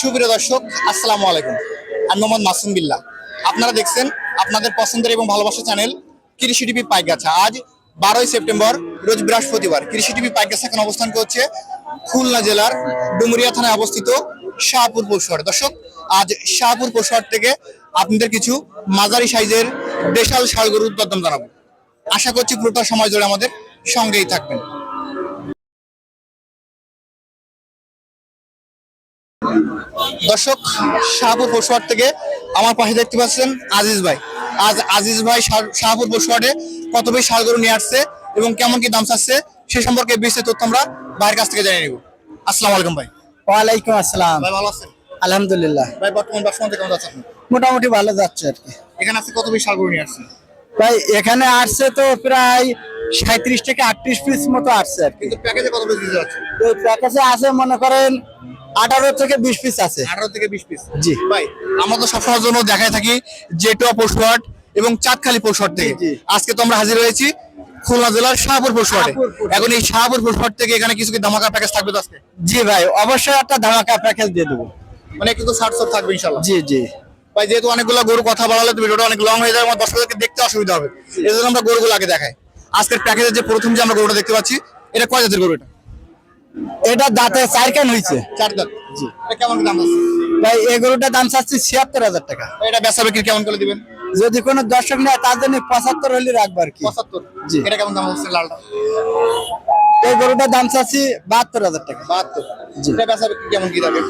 সুপ্রিয় দর্শক, আসসালামু আলাইকুম। আমি মোহাম্মদ মাসুম বিল্লাহ। আপনারা দেখছেন আপনাদের পছন্দের এবং ভালোবাসা চ্যানেল কৃষি টিভি পাইগাছা আজ বারোই সেপ্টেম্বর, রোজ বৃহস্পতিবার। কৃষি টিভি পাইগাছা এখন অবস্থান করছে খুলনা জেলার ডুমুরিয়া থানায় অবস্থিত শাহপুর পৌরশহরে দর্শক, আজ শাহপুর পৌরশহর থেকে আপনাদের কিছু মাঝারি সাইজের দেশাল ষাড় গরুর দরদাম জানাব। আশা করছি পুরোটা সময় জুড়ে আমাদের সঙ্গেই থাকবেন। দর্শক শাহপুর পশুহাট থেকে আমার পাশে দেখতে পাচ্ছেন আজিজ ভাই। আজ আজিজ ভাই শাহ- শাহপুর পশুহাটে কত বেশি সার গরু নিয়ে আসছে এবং কেমন কি দাম চাচ্ছে সে সম্পর্কে বিস্তারিত তথ্য আমরা ভাইয়ের কাছ থেকে জেনে নিব। আসসালামু আলাইকুম ভাই। ওয়ালাইকুম আসসালাম। ভাই ভালো আছেন? আলহামদুলিল্লাহ। ভাই বর্তমান বাসমতে কেমন যাচ্ছে মোটামুটি ভালো যাচ্ছে আর কি। এখানে আছে কত বেশি সার গরু নিয়ে আসছে ভাই এখানে আসছে তো প্রায় সাঁত্রিশ থেকে আটত্রিশ পিস মতো আসছে আর কি। কিন্তু প্যাকেজে কত দিতে যাচ্ছে তো প্যাকেজে আছে মনে করেন আঠারো থেকে বিশ পিস আছে। আঠারো থেকে বিশ পিস জি। ভাই আমরা তো সবসময়ের জন্য দেখায় থাকি জেটোয়া পশুহাট এবং চাঁদখালি পশুহাট থেকে। আজকে তো আমরা হাজির হয়েছি খুলনা জেলার শাহপুর পশুহাটে এখন এই শাহপুর পশুহাট থেকে এখানে কিছু কি ধামাকা প্যাকেজ থাকবে তো আজকে? জি ভাই অবশ্যই একটা ধামাকা প্যাকেজ দিয়ে দেবো। মানে কিন্তু ষাট সব থাকবে ইনশাল্লাহ জি জি। ভাই যেহেতু অনেকগুলো গরু কথা বলালে তো ভিডিওটা অনেক লং হয়ে যায় আমার দর্শকদেরকে দেখতে অসুবিধা হবে। এই জন্য আমরা গরুগুলো আগে দেখাই। আজকের প্যাকেজের যে প্রথম যে আমরা গরুটা দেখতে পাচ্ছি এটা কয় জাতের গরু এটা? এটা দাঁতে চার কান হয়েছে চার দাঁত জি। কেমন দাম আছে? ভাই এই গরুটার দাম চাচ্ছি ছিয়াত্তর হাজার টাকা। এটা বেচা বিক্রি কেমন করে দিবেন? যদি কোনো দর্শক নেয় তার জন্য পঁচাত্তর হলে রাখব আর কি। পঁচাত্তর? জি। এটা কেমন দাম হচ্ছে লালটা? এই গরুটার দাম চাচ্ছি বাহাত্তর হাজার টাকা। বাহাত্তর? জি। এটা বেচা বিক্রি কেমন কি যাবে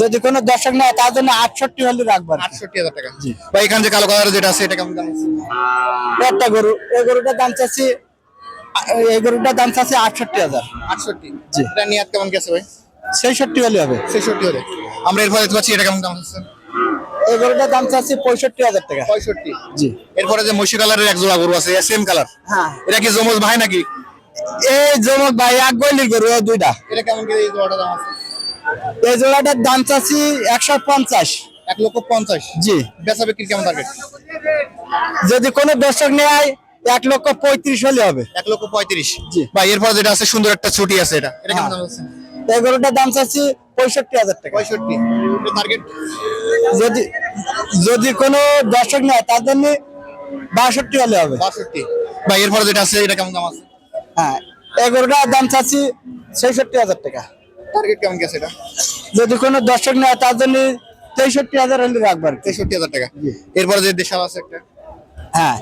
যদি কোনো দর্শক নেয় তার জন্য আটষট্টি হলে রাখব আটষট্টি হাজার টাকা। ভাই এখানে যে কালো কালার যেটা আছে এটা কেমন দাম আছে? একটা গরু এই গরুটার দাম চাচ্ছি এই গরুটার দাম চাচ্ছি আটষট্টি হাজার। আটষট্টি। জি। এটা নিয়াত কেমন গেছে ভাই? ছেষট্টি হলে হবে। ছেষট্টি হলে আমরা এরপরে দেখতে পাচ্ছি এটা কেমন দাম হচ্ছে এই গরুটার দাম চাচ্ছি পঁয়ষট্টি হাজার টাকা। পঁয়ষট্টি। জি। এরপরে যে মসি কালারের এক জোড়া গরু আছে সেম কালার হ্যাঁ। এটা কি জমজ ভাই নাকি? এই ভাই এক গলির গরু দুইটা। এটা কেমন এই জোড়াটা দাম আছে? এই জোড়াটার দাম চাচ্ছি একশো পঞ্চাশ। এক লক্ষ পঞ্চাশ। জি। বেচা বিক্রি কেমন টার্গেট যদি কোনো দর্শক নেয় এক লক্ষ পঁয়ত্রিশ হলে হবে। এক লক্ষ পঁয়ত্রিশ। জি। ভাই এরপরে যেটা আছে সুন্দর একটা ছুটি আছে এটা। এটা কেমন হ্যাঁ। দাম আছে এই দাম চাচ্ছি পঁয়ষট্টি হাজার টাকা। পঁয়ষট্টি। টার্গেট যদি যদি কোনো দর্শক নেয় তার জন্য বাষট্টি হলে হবে। বাষট্টি। ভাই এরপরে যেটা আছে এটা কেমন দাম আছে? হ্যাঁ এই গরুটার দাম চাচ্ছি ছেষট্টি হাজার টাকা। টার্গেট কেমন গেছে এটা? যদি কোনো দর্শক নেয় তার জন্য তেষট্টি হাজার হলে রাখব আর কি। তেষট্টি হাজার টাকা। এরপরে যে দেশাল আছে একটা। হ্যাঁ।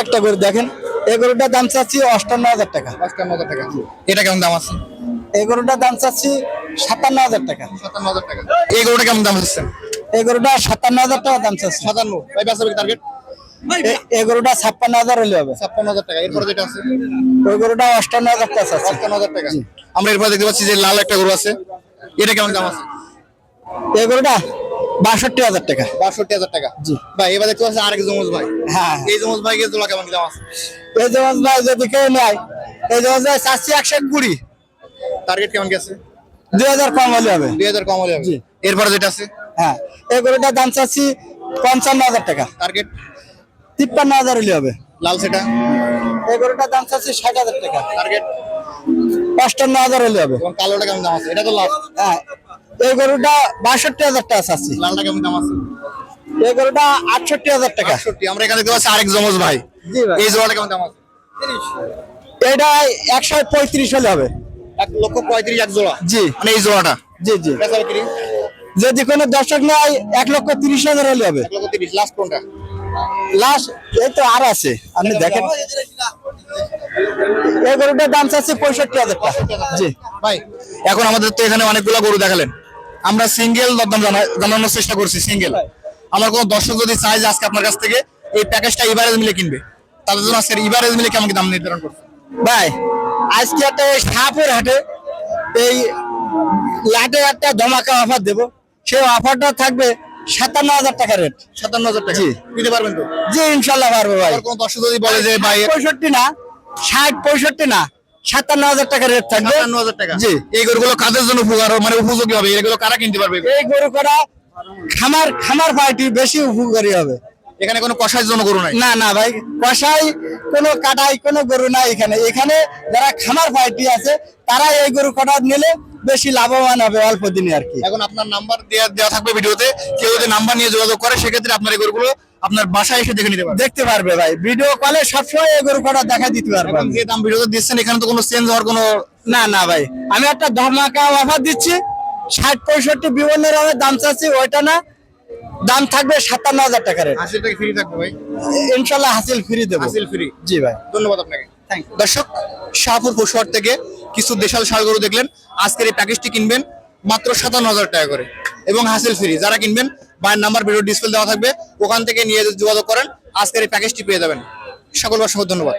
একটা গরু দেখেন এই গরুটার দাম চাচ্ছি অষ্টান্ন হাজার টাকা। পাঁচটান্ন হাজার টাকা। এটা কেমন দাম আছে? এই গরুটার দাম চাচ্ছি সাতান্ন হাজার টাকা। সাতান্ন হাজার টাকা। এই গরুটা কেমন দাম হচ্ছে এই গরুটা সাতান্ন হাজার টাকা দাম চাচ্ছি। সাতান্ন। ভাই বেচা টার্গেট এ- গরুটা ছাপ্পান্ন হাজার হলে হবে। ছাপ্পান্ন হাজার টাকা। এরপরে যেটা আছে? ওই গরুটা অষ্টান্ন হাজার টাকা চাচ্ছি। পঞ্চান্ন হাজার টাকা। আমরা এরপরে দেখতে পাচ্ছি যে লাল একটা গরু আছে। এটা কেমন দাম আছে? এই গরুটা বাষট্টি হাজার টাকা। বাষট্টি হাজার টাকা। জি। ভাই এবার দেখতে পাচ্ছি আরেক জমজ ভাই। হ্যাঁ। এই জমজ ভাই কে কেমন দাম আছে? এই জমাজ ভাই যদি কেউ নেয় এই জমাজ ভাই চাচ্ছি একশো কুড়ি। টার্গেট কেমন গেছে দুই হাজার কম হলে হবে। দুই হাজার কম হলে হবে। জি। এরপরে যেটা আছে? হ্যাঁ এই গরুটার দাম চাচ্ছি পঞ্চান্ন হাজার টাকা। টার্গেট তিপ্পান্ন হাজার হলে হবে। লাল সেটা? এই গরুটার দাম চাচ্ছি ষাট হাজার টাকা। টার্গেট অষ্টান্ন হাজার হলে হবে। কালোটা কেমন দাম আছে? এটা তো লাল হ্যাঁ এই গরুটা বাষট্টি হাজার টাকা চাচ্ছি। লালটা কেমন দাম আছে? এই গরুটা আটষট্টি হাজার টাকা। আটষট্টি আমরা এখানে দেখতে পাচ্ছি আরেক জমজ ভাই। এই জোড়াটা কেমন দাম আছে? এটা একশো পঁয়ত্রিশ হলে হবে। এক লক্ষ পঁয়ত্রিশ এক জোড়া? জি। মানে এই জোড়াটা? জি জি। যদি কোনো দর্শক নেয় এক লক্ষ তিরিশ হাজার হলে হবে। এক লক্ষ তিরিশ লাস্ট কোনটা? লাস্ট এই তো আর আছে। আপনি দেখেন। এই গরুটার দাম চাচ্ছি পঁয়ষট্টি হাজার টাকা। জি। ভাই এখন আমাদের তো এখানে অনেকগুলো গরু দেখালেন। আমরা সিঙ্গেল দরদাম জানা- জানানোর চেষ্টা করছি সিঙ্গেল আমার কোনো দর্শক যদি চায় যে আজকে আপনার কাছ থেকে এই প্যাকেজটা ইভারেজ মিলে কিনবে তাদের জন্য আজকের ইভারেজ মিলে কেমন দাম নির্ধারণ করছে ভাই আজকে একটা ওই শাহপুর হাটে এই লাটে একটা ধমাকা অফার দেবো। সেই অফারটা থাকবে সাতান্ন হাজার টাকা রেট সাতান্ন হাজার টাকা। দিতে পারবেন তো? জি ইনশাল্লাহ পারব ভাই। কোনো দর্শক যদি বলে যে ভাই পঁয়ষট্টি না ষাট পঁয়ষট্টি না। সাতান্ন হাজার টাকা রেট থাকবে। সাতান্ন হাজার টাকা। জি। এই গরুগুলো কাদের জন্য উপকার মানে উপযোগী হবে? এগুলো কারা কিনতে পারবে এই গরু করা খামার খামার পার্টি বেশি উপকারী হবে। এখানে কোনো কষাইয়ের জন্য গরু নাই? না না ভাই। কষাই কোনো কাটাই কোনো গরু নাই এখানে। এখানে যারা খামার পার্টি আছে তারা এই গরু কাটা নিলে বেশি লাভবান হবে অল্প দিনে আর কি। এখন আপনার নাম্বার দেওয়া দেওয়া থাকবে ভিডিওতে। কেউ যদি নাম্বার নিয়ে যোগাযোগ করে সেক্ষেত্রে আপনার এই গরুগুলো আপনার বাসায় এসে দেখে নিতে পারবে। দেখতে পারবে ভাই। ভিডিও কলে সবসময় এই গরু কটা দেখা দিতে পারবে এখন যে দাম ভিডিওতে দিচ্ছেন এখানে তো কোনো চেঞ্জ হওয়ার কোনো না না ভাই। আমি একটা ধমাকা অফার দিচ্ছি। ষাট পঁয়ষট্টি বিভিন্ন রকমের দাম চাচ্ছি ওইটা না। দাম থাকবে সাতান্ন হাজার টাকার। ফ্রি থাকবে ভাই? ইনশাল্লাহ হাসিল ফ্রি দেবো। হাসিল ফ্রি জি ভাই। ধন্যবাদ আপনাকে। দর্শক শাহপুর পশুহাট থেকে কিছু দেশাল ষাড় গরু দেখলেন। আজকের এই প্যাকেজটি কিনবেন মাত্র সাতান্ন হাজার টাকা করে। এবং হাসেল ফ্রি যারা কিনবেন বাইয়ের নাম্বার ভিডিও ডিসপ্লে দেওয়া থাকবে, ওখান থেকে নিয়ে যোগাযোগ করেন, আজকের এই প্যাকেজটি পেয়ে যাবেন। সকল অসংখ্য ধন্যবাদ।